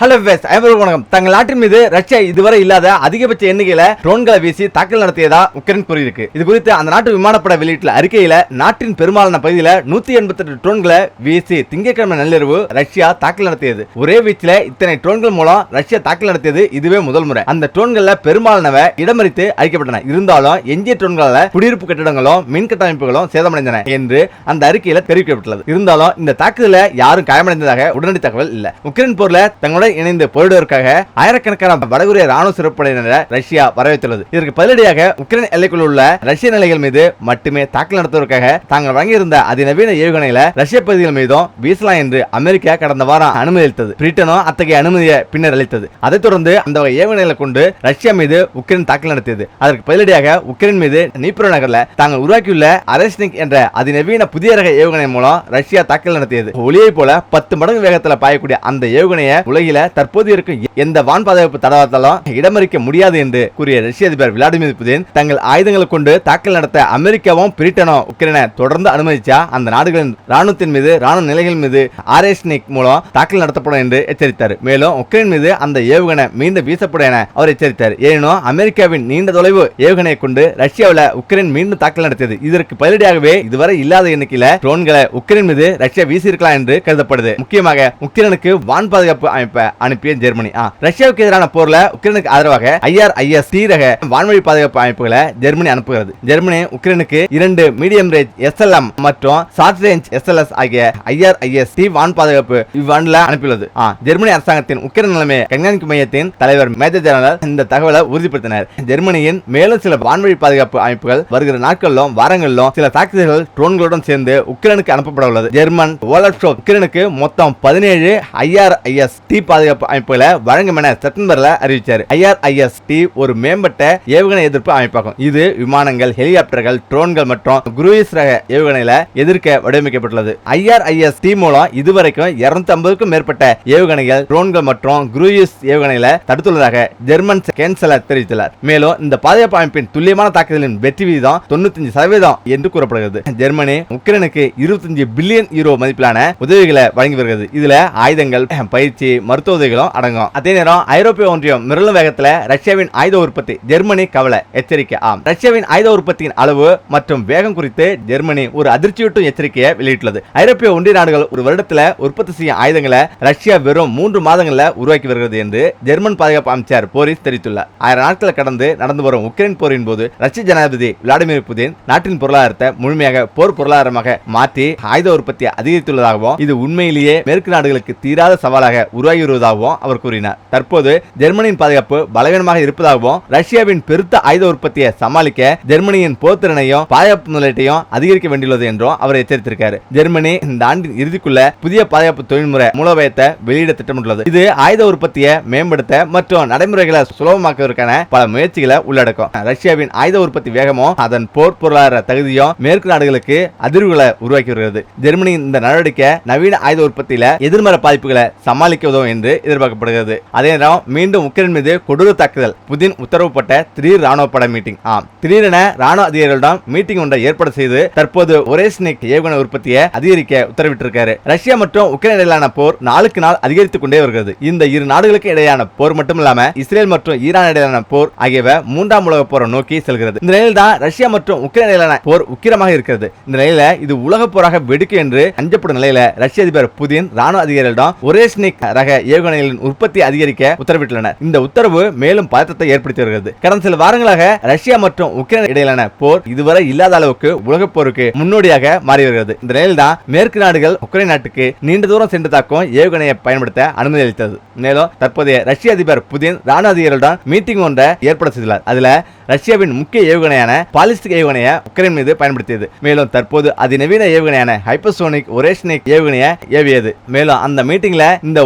Hello வெஸ் அனைவருக்கும் வணக்கம். தங்கள் நாட்டின் மீது ரஷ்யா இதுவரை இல்லாத அதிகபட்ச எண்ணிக்கையில ட்ரோன்களை வீசி தாக்கல் நடத்தியதா உக்ரைன் கூறியிருக்கு. இது குறித்து அந்த நாட்டு விமானப்பட வெளியிட்டுள்ள அறிக்கையில நாட்டின் பெரும்பாலான பகுதியில நூத்தி எண்பத்தி எட்டு ட்ரோன்களை வீசி திங்கட்கிழமை நள்ளிரவு ரஷ்யா தாக்கல் நடத்தியது. ஒரே வீச்சில் இத்தனை ட்ரோன்கள் மூலம் ரஷ்யா தாக்கல் நடத்தியது இதுவே முதல் முறை. அந்த ட்ரோன்கள்ல பெரும்பாலானவை இடமறித்து அழிக்கப்பட்டன. இருந்தாலும் எஞ்சிய ட்ரோன்களால குடியிருப்பு கட்டிடங்களும் மின் கட்டமைப்புகளும் சேதமடைந்தன என்று அந்த அறிக்கையில தெரிவிக்கப்பட்டுள்ளது. இருந்தாலும் இந்த தாக்குதல யாரும் காயமடைந்ததாக உடனடி தகவல் இல்ல. உக்ரைன் போர்ல தங்களுடன் இணைந்து போரிடுவதற்காக ஆயிரக்கணக்கான வடகொரிய ராணுவ சிறப்படையினரை ரஷ்யா வரவேற்றுள்ளது. இதற்கு பதிலடியாக உக்ரைன் எல்லைக்குள் உள்ள ரஷ்ய நிலைகள் மீது மட்டுமே தாக்கல் நடத்துவதற்காக தாங்கள் வழங்கியிருந்த அதிநவீன ஏவுகணைகளை ரஷ்ய பகுதிகள் மீதும் வீசலாம் என்று அமெரிக்கா கடந்த வாரம் அனுமதி அளித்தது பிரிட்டனும் அத்தகைய அனுமதியை பின்னர் அளித்தது. அதைத் தொடர்ந்து அந்த வகை ஏவுகணைகளை கொண்டு ரஷ்யா மீது உக்ரைன் தாக்கல் நடத்தியது. அதற்கு பதிலடியாக உக்ரைன் மீது நீப்ரோ நகர்ல தாங்கள் உருவாக்கியுள்ள அரேஸ்னிக் என்ற அதிநவீன புதிய ரக ஏவுகணை மூலம் ரஷ்யா தாக்கல் நடத்தியது. ஒளியை போல பத்து மடங்கு வேகத்தில் பாயக்கூடிய அந்த ஏவுகணையை உலகில தற்போது இருக்கும் எந்த வான் பாதுகாப்பு தடவாத்தாலும் இடமறிக்க முடியாது என்று கூறிய ரஷ்ய அதிபர் விளாடிமிர் புதின் தங்கள் ஆயுதங்களை கொண்டு தாக்கல் நடத்த அமெரிக்காவும் பிரிட்டனும் உக்ரைனை தொடர்ந்து அனுமதிச்சா அந்த நாடுகளின் ராணுவத்தின் மீது ராணுவ நிலைகள் மீது ஆர்எஸ்னிக் மூலம் தாக்கல் நடத்தப்படும் என்று எச்சரித்தார். மேலும் உக்ரைன் மீது அந்த ஏவுகணை மீண்டும் வீசப்படும் என அவர் எச்சரித்தார். எனினும் அமெரிக்காவின் நீண்ட தொலைவு ஏவுகணையை கொண்டு ரஷ்யாவில் உக்ரைன் மீண்டும் தாக்கல் நடத்தியது. இதற்கு பதிலடியாகவே இதுவரை இல்லாத எண்ணிக்கையில ட்ரோன்களை உக்ரைன் மீது ரஷ்யா வீசியிருக்கலாம் என்று கருதப்படுது. முக்கியமாக உக்ரைனுக்கு வான் பாதுகாப்பு அமைப்பை அனுப்பிய ஜெர்மனி. ரஷ்யாவுக்கு எதிரான போர்ல உக்ரைனுக்கு ஆதரவாக ஐஆர் ஐஎஸ் தீரக வான்வழி பாதுகாப்பு அமைப்புகளை ஜெர்மனி அனுப்புகிறது. ஜெர்மனி உக்ரைனுக்கு இரண்டு மீடியம் ரேஞ்ச் எஸ்எல்எம் மற்றும் ஷார்ட் ரேஞ்ச் எஸ்எல்எஸ் ஆகிய ஐஆர் ஐஎஸ் டி வான் பாதுகாப்பு இவ்வாண்டுல அனுப்பியுள்ளது. ஜெர்மனி அரசாங்கத்தின் உக்ரைன் நிலைமை கண்காணிப்பு மையத்தின் தலைவர் மேஜர் ஜெனரல் இந்த தகவலை உறுதிப்படுத்தினர். ஜெர்மனியின் மேலும் சில வான்வழி பாதுகாப்பு அமைப்புகள் வருகிற நாட்களிலும் வாரங்களிலும் சில தாக்குதல்கள் ட்ரோன்களுடன் சேர்ந்து உக்ரைனுக்கு அனுப்பப்பட உள்ளது ஜெர்மன் ஓலர்ஷோ உக்ரைனுக்கு மொத்தம் பதினேழு ஐஆர் ஐஎஸ் டி பாதுகாப்பு அமைப்புகளை வழங்கும் என செப்டம்பர்ல அறிவிச்சார். ஐஆர்ஐஎஸ் டி ஒரு மேம்பட்ட ஏவுகணை எதிர்ப்பு அமைப்பாகும். இது விமானங்கள் ஹெலிகாப்டர்கள் ட்ரோன்கள் மற்றும் குரூயிஸ் ரக ஏவுகணைகளை எதிர்க்க வடிவமைக்கப்பட்டுள்ளது. ஐஆர்ஐஎஸ் டி மூலம் இதுவரைக்கும் இருநூத்தி ஐம்பதுக்கும் மேற்பட்ட ஏவுகணைகள் ட்ரோன்கள் மற்றும் குரூயிஸ் ஏவுகணைகளை தடுத்துள்ளதாக ஜெர்மன் கேன்சலர் தெரிவித்துள்ளார். மேலும் இந்த பாதுகாப்பு அமைப்பின் துல்லியமான தாக்குதலின் வெற்றி விகிதம் தொண்ணூத்தஞ்சு சதவீதம் என்று கூறப்படுகிறது. ஜெர்மனி உக்ரைனுக்கு இருபத்தஞ்சு பில்லியன் யூரோ மதிப்பிலான உதவிகளை வழங்கி வருகிறது. இதுல ஆயுதங்கள் பயிற்சி மருத்துவ உதவிகளும் அடங்கும். அதே நேரம் ஐரோப்பிய ஒன்றியம் மிரளும் வேகத்தில் ரஷ்யாவின் ஆயுத உற்பத்தி ஜெர்மனி கவலை எச்சரிக்கை ஆம். ரஷ்யாவின் ஆயுத உற்பத்தியின் அளவு மற்றும் வேகம் குறித்து ஜெர்மனி ஒரு அதிர்ச்சியூட்டும் எச்சரிக்கையை வெளியிட்டுள்ளது. ஐரோப்பிய ஒன்றிய நாடுகள் ஒரு வருடத்தில் உற்பத்தி செய்யும் ஆயுதங்களை ரஷ்யா வெறும் மூன்று மாதங்களில் உருவாக்கி வருகிறது என்று ஜெர்மன் பாதுகாப்பு அமைச்சர் போரிஸ் தெரிவித்துள்ளார். ஆயிரம் நாட்களை கடந்து நடந்து வரும் உக்ரைன் போரின் போது ரஷ்ய ஜனாதிபதி விளாடிமிர் புதின் நாட்டின் பொருளாதாரத்தை முழுமையாக போர் பொருளாதாரமாக மாற்றி ஆயுத உற்பத்தியை அதிகரித்துள்ளதாகவும் இது உண்மையிலேயே மேற்கு நாடுகளுக்கு தீராத சவாலாக உருவாகி வருவதாகவும் அவர் கூறினார். தற்போது ஜெர்மனியின் பாதுகாப்பு பலவீனமாக இருப்பதாகவும் ரஷ்யாவின் பெருத்த ஆயுத உற்பத்தியை சமாளிக்க ஜெர்மனியின் போர்த்திறனையும் பாதுகாப்பு முதலீட்டையும் அதிகரிக்க வேண்டியுள்ளது என்றும் அவர் எச்சரித்திருக்காரு. ஜெர்மனி இந்த ஆண்டின் இறுதிக்குள்ள புதிய பாதுகாப்பு தொழில்முறை மூலோபாயத்தை வெளியிட திட்டமிட்டுள்ளது. இது ஆயுத உற்பத்தியை மேம்படுத்த மற்றும் நடைமுறைகளை சுலபமாக்குவதற்கான பல முயற்சிகளை உள்ளடக்கும். ரஷ்யாவின் ஆயுத உற்பத்தி வேகமும் அதன் போர் பொருளாதார தகுதியும் மேற்கு நாடுகளுக்கு அதிர்வுகளை உருவாக்கி வருகிறது. ஜெர்மனியின் இந்த நடவடிக்கை நவீன ஆயுத உற்பத்தியில எதிர்மறை பாதிப்புகளை சமாளிக்க உதவும் என்று எதிர்பார்க்கப்படுகிறது. அதே நேரம் மீண்டும் உக்ரைன் மீது கொடூர தாக்குதல். புதின் உத்தரவுப்பட்ட திடீர் ராணுவ பட மீட்டிங். ஆம். திடீரென ராணுவ அதிகாரிகளிடம் மீட்டிங் ஒன்றை ஏற்பாடு செய்து தற்போது ஒரேஸ்னிக் ஏவுகணை உற்பத்தியை அதிகரிக்க உத்தரவிட்டிருக்காரு. ரஷ்யா மற்றும் உக்ரைன் இடையிலான போர் நாளுக்கு நாள் அதிகரித்துக் கொண்டே வருகிறது. இந்த இரு நாடுகளுக்கு இடையான போர் மட்டும் இல்லாம இஸ்ரேல் மற்றும் ஈரான் இடையிலான போர் ஆகியவை மூன்றாம் உலக போரை நோக்கி செல்கிறது. இந்த நிலையில் தான் ரஷ்யா மற்றும் உக்ரைன் இடையிலான போர் உக்கிரமாக இருக்கிறது. இந்த நிலையில இது உலக போராக வெடிக்கும் என்று அஞ்சப்படும் நிலையில ரஷ்ய அதிபர் புதின் ராணுவ அதிகாரிகளிடம் ஒரேஸ்னிக் ரக ஏவுகணைகளின் உற்பத்தி அதிகரிக்க உத்தரவிட்டுள்ளனர். இந்த உத்தரவு மேலும் பதற்றத்தை ஏற்படுத்தி வருகிறது. கடந்த சில வாரங்களாக ரஷ்யா மற்றும் உக்ரைன் இடையிலான போர் இதுவரை இல்லாத அளவுக்கு உலகப் போருக்கு முன்னோடியாக மாறி வருகிறது. இந்த நிலையில் தான் மேற்கு நாடுகள் உக்ரைன் நாட்டுக்கு நீண்ட தூரம் சென்று தாக்கும் ஏவுகணையை பயன்படுத்த அனுமதி அளித்தது. மேலும் தற்போதைய ரஷ்ய அதிபர் புதின் ராணுவ அதிகாரிகளுடன் மீட்டிங் ஒன்றை ஏற்பட செய்துள்ளார் அதுல ரஷ்யாவின் முக்கிய ஏவுகணையான பாலிஸ்டிக் ஏவுகணையை உக்ரைன் மீது பயன்படுத்தியது. மேலும் தற்போது அதிநவீன ஏவுகணையான ஹைப்பர்சோனிக் ஒரேஷ்னிக் ஏவுகணையை ஏவியது. மேலும் அந்த மீட்டிங்ல இந்த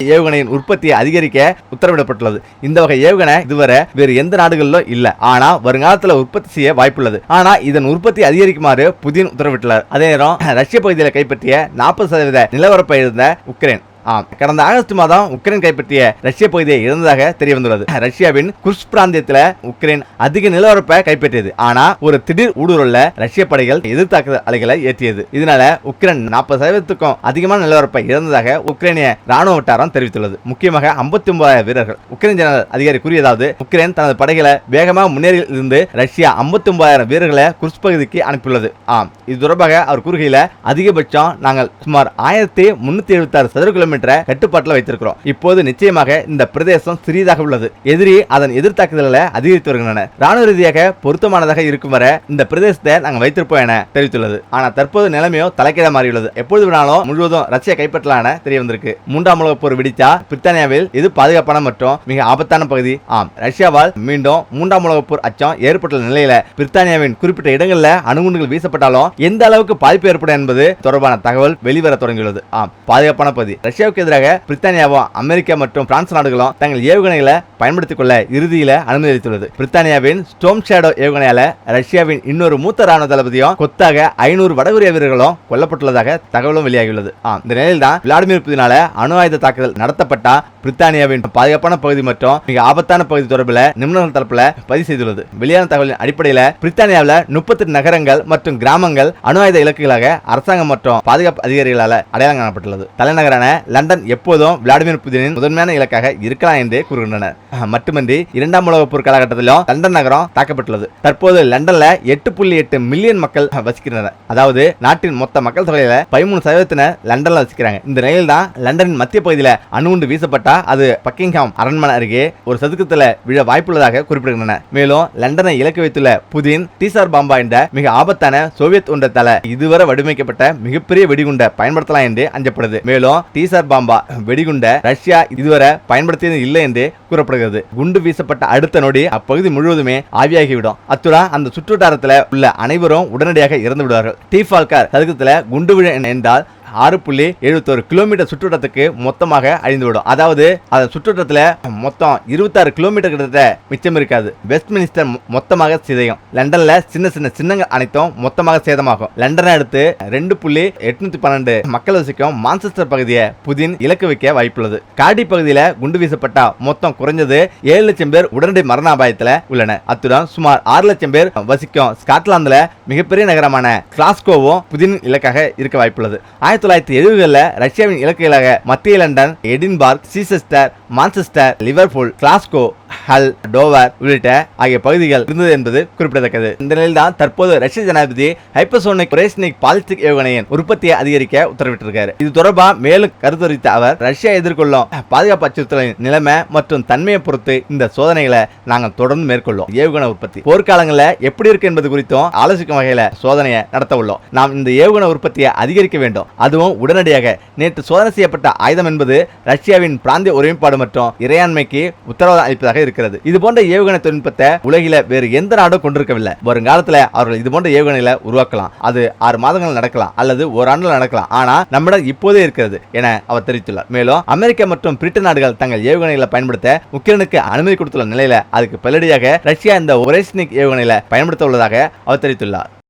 ஒரேஸ்னிக் ஏவுகணையின் உற்பத்தியை அதிகரிக்க உத்தரவிடப்பட்டுள்ளது. இந்த வகை ஏவுகணை இதுவரை வேறு எந்த நாடுகளிலும் இல்ல. ஆனா வருங்காலத்துல உற்பத்தி செய்ய வாய்ப்புள்ளது. ஆனா இதன் உற்பத்தி அதிகரிக்குமாறு புதின் உத்தரவிட்டுள்ளார். அதே நேரம் ரஷ்ய பகுதியில் கைப்பற்றிய நாற்பது சதவீத நிலவரப்பை இருந்த உக்ரைன். ஆம் கடந்த ஆகஸ்ட் மாதம் உக்ரைன் கைப்பற்றிய ரஷ்ய பகுதியை இழந்ததாக தெரிய வந்துள்ளது ரஷ்யாவின் குர்ஸ் பிராந்தியத்தில் உக்ரைன் அதிக நிலவரப்பை கைப்பற்றியது. ஆனா ஒரு திடீர் ஊடுருவல்ல ரஷ்ய படைகள் எதிர்த்தாக்குதல் அலைகளை ஏற்றியது. இதனால உக்ரைன் நாற்பது சதவீதத்துக்கும் அதிகமான நிலவரப்பை இழந்ததாக உக்ரைனிய ராணுவ வட்டாரம் தெரிவித்துள்ளது. முக்கியமாக 59 வீரர்கள். உக்ரைன் ஜெனரல் அதிகாரி கூறியதாவது உக்ரைன் தனது படைகளை வேகமாக முன்னேறி இருந்து ரஷ்யா 59000 வீரர்களை குர்ஸ் பகுதிக்கு அனுப்பியுள்ளது. ஆம் இது தொடர்பாக அவர் கூறுகையில் அதிகபட்சம் நாங்கள் சுமார் ஆயிரத்தி முன்னூத்தி எழுபத்தாறு சதுர கிலோமீட்டர் என்ற கட்டுப்பாட்டில் வைத்திருக்கிறோம். இப்போது நிச்சயமாக இந்த பிரதேசம் சிறியதாக உள்ளது. எதிரி அதன் எதிர்த்தாக்குதல்களை அதிகரித்து வருகின்றன. ராணுவ ரீதியாக பொருத்தமானதாக இருக்கும் வரை இந்த பிரதேசத்தை நாங்கள் வைத்திருப்போம் என தெரிவித்துள்ளது. ஆனால் தற்போது நிலைமையோ தலைக்கீழ மாறியுள்ளது. எப்பொழுது வேணாலும் முழுவதும் ரஷ்யா கைப்பற்றலாம் என தெரிய வந்திருக்கு. மூன்றாம் உலக போர் வெடித்தா பிரித்தானியாவில் இது பாதுகாப்பான மற்றும் மிக ஆபத்தான பகுதி. ஆம் ரஷ்யாவால் மீண்டும் மூன்றாம் உலக போர் அச்சம் ஏற்பட்டுள்ள நிலையில பிரித்தானியாவின் குறிப்பிட்ட இடங்களில் அணுகுண்டுகள் வீசப்பட்டாலும் எந்த அளவுக்கு பாதிப்பு ஏற்படும் என்பது தொடர்பான தகவல் வெளிவர தொடங்கியுள்ளது. ஆம் பாதுகாப்பான பகுதி. ரஷ்யாவுக்கு எதிராக பிரித்தானியாவும் அமெரிக்கா மற்றும் பிரான்ஸ் நாடுகளும் தங்கள் ஏவுகணைகளை பயன்படுத்திக் கொள்ள இறுதியில அனுமதி அளித்துள்ளது. பிரித்தானியாவின் ஸ்டோம் ஷேடோ ஏவுகணையால ரஷ்யாவின் இன்னொரு மூத்த ராணுவ தளபதியும் கொத்தாக ஐநூறு வடகொரிய வீரர்களும் கொல்லப்பட்டுள்ளதாக தகவலும் வெளியாகியுள்ளது. இந்த நிலையில் தான் விளாடிமிர் புதினால அணு ஆயுத தாக்குதல் நடத்தப்பட்ட பிரித்தானியாவின் பாதுகாப்பான பகுதி மற்றும் மிக ஆபத்தான பகுதி தொடர்பில் நிபுணர்கள் தரப்புல பதிவு செய்துள்ளது. வெளியான தகவலின் அடிப்படையில் பிரித்தானியாவில் முப்பத்தெட்டு நகரங்கள் மற்றும் கிராமங்கள் அணு ஆயுத இலக்குகளாக அரசாங்கம் மற்றும் பாதுகாப்பு அதிகாரிகளால் அடையாளம் காணப்பட்டுள்ளது. தலைநகரான லண்டன் எப்போதும் விளாடிமிர் புதினின் முதன்மையான இலக்காக இருக்கலாம் என்று கூறுகின்றனர் மட்டுமின்றி இரண்டாம் உலக போர் காலகட்டத்திலும் லண்டன் நகரம் தாக்கப்பட்டுள்ளது. தற்போது லண்டன்ல எட்டு புள்ளி எட்டு மில்லியன் மக்கள் வசிக்கின்றனர். அதாவது நாட்டின் மொத்த மக்கள் தொகையில பதிமூணு சதவீதத்தினர் லண்டன்ல வசிக்கிறாங்க. இந்த நிலையில் தான் லண்டனின் மத்திய பகுதியில் அணுகுண்டு வீசப்பட்டா அது பக்கிங்ஹாம் அரண்மனை அருகே ஒரு சதுக்கத்துல விழ வாய்ப்புள்ளதாக குறிப்பிடுகின்றன. மேலும் லண்டனை இலக்கு வைத்துள்ள புதின் டீசார் பாம்பா என்ற மிக ஆபத்தான சோவியத் ஒன்றத்தால இதுவரை வடிவமைக்கப்பட்ட மிகப்பெரிய வெடிகுண்டை பயன்படுத்தலாம் என்று அஞ்சப்படுது. மேலும் டீசார் பாம்பா வெடிகுண்டை ரஷ்யா இதுவரை பயன்படுத்தியது இல்லை என்று கூறப்படுகிறது. குண்டு வீசப்பட்ட அடுத்த நொடி அப்பகுதி முழுவதுமே ஆவியாகிவிடும். அத்துடன் அந்த சுற்றுவட்டாரத்தில் உள்ள அனைவரும் உடனடியாக இறந்து விடுவார்கள் டீஃபால்கர் சதுக்கத்தில் குண்டு விழ என்றால் ஆறு புள்ளி எழுபத்தோரு கிலோமீட்டர் சுற்றுவட்டத்துக்கு மொத்தமாக அழிந்துவிடும். அதாவது அதன் சுற்றுவட்டத்தில் மொத்தம் இருபத்தாறு கிலோமீட்டர் கிட்டத்தட்ட மிச்சம் இருக்காது. வெஸ்ட் மினிஸ்டர் மொத்தமாக சிதையும். லண்டன்ல சின்ன சின்ன சின்னங்கள் அனைத்தும் மொத்தமாக சேதமாகும். லண்டனை அடுத்து ரெண்டு புள்ளி எட்நூத்தி பன்னெண்டு மக்கள் வசிக்கும் மான்செஸ்டர் பகுதியை புதின் இலக்கு வைக்க வாய்ப்புள்ளது. காடி பகுதியில் குண்டு வீசப்பட்டா மொத்தம் குறைஞ்சது ஏழு லட்சம் பேர் உடனடி மரண அபாயத்தில் உள்ளன அத்துடன் சுமார் ஆறு லட்சம் பேர் வசிக்கும் ஸ்காட்லாந்துல மிகப்பெரிய நகரமான கிளாஸ்கோவும் புதின் இலக்காக இருக்க வாய்ப்புள்ளது. ஆயிரத்தி தொள்ளாயிரத்தி எழுபதுகளில் ரஷ்யாவின் இலக்குகளாக மத்திய London Edinburgh Chichester Manchester Liverpool Glasgow Hull Dover உள்ளிட்ட ஆகிய பகுதிகள் இருந்தது என்பது குறிப்பிடத்தக்கது. இந்த நிலையில் தான் தற்போது ரஷ்ய ஜனாதிபதி ஹைப்பர்சோனிக் ரேஸ்னிக் பாலிஸ்டிக் ஏவுகணையின் உற்பத்தியை அதிகரிக்க உத்தரவிட்டிருக்காரு. இது தொடர்பாக மேலும் கருத்துரித்த அவர் ரஷ்யா எதிர்கொள்ளும் பாதுகாப்பு அச்சுறுத்தலின் நிலைமை மற்றும் தன்மையை பொறுத்து இந்த சோதனைகளை நாங்கள் தொடர்ந்து மேற்கொள்ளும் ஏவுகணை உற்பத்தி. போர்க்காலங்களில் எப்படி இருக்கு என்பது குறித்தும் ஆலோசிக்கும் வகையில் சோதனையை நடத்த உள்ளோம். நாம் இந்த ஏவுகணை உற்பத்தியை அதிகரிக்க வேண்டும். அதுவும் உடனடியாக நேற்று சோதனை செய்யப்பட்ட ஆயுதம் என்பது ரஷ்யாவின் பிராந்திய ஒருமைப்பாடு மற்றும் இறையாண்மைக்கு உத்தரவாதம் அளிப்பதாக இருக்கிறது. இது போன்ற ஏவுகணை தொழில்நுட்பத்தை உலகில வேறு எந்த நாடும் கொண்டிருக்கவில்லை. வருங்காலத்துல அவர்கள் இது போன்ற ஏவுகணைகளை உருவாக்கலாம். அது ஆறு மாதங்கள் நடக்கலாம் அல்லது ஓராண்டில் நடக்கலாம். ஆனா நம்மிடம் இப்போதே இருக்கிறது என அவர் தெரிவித்துள்ளார். மேலும் அமெரிக்கா மற்றும் பிரிட்டன் நாடுகள் தங்கள் ஏவுகணைகளை பயன்படுத்த உக்ரைனுக்கு அனுமதி கொடுத்துள்ள நிலையில அதுக்கு பதிலடியாக ரஷ்யா இந்த ஒரேஸ்னிக் ஏவுகணைகளை பயன்படுத்த உள்ளதாக அவர் தெரிவித்துள்ளார்.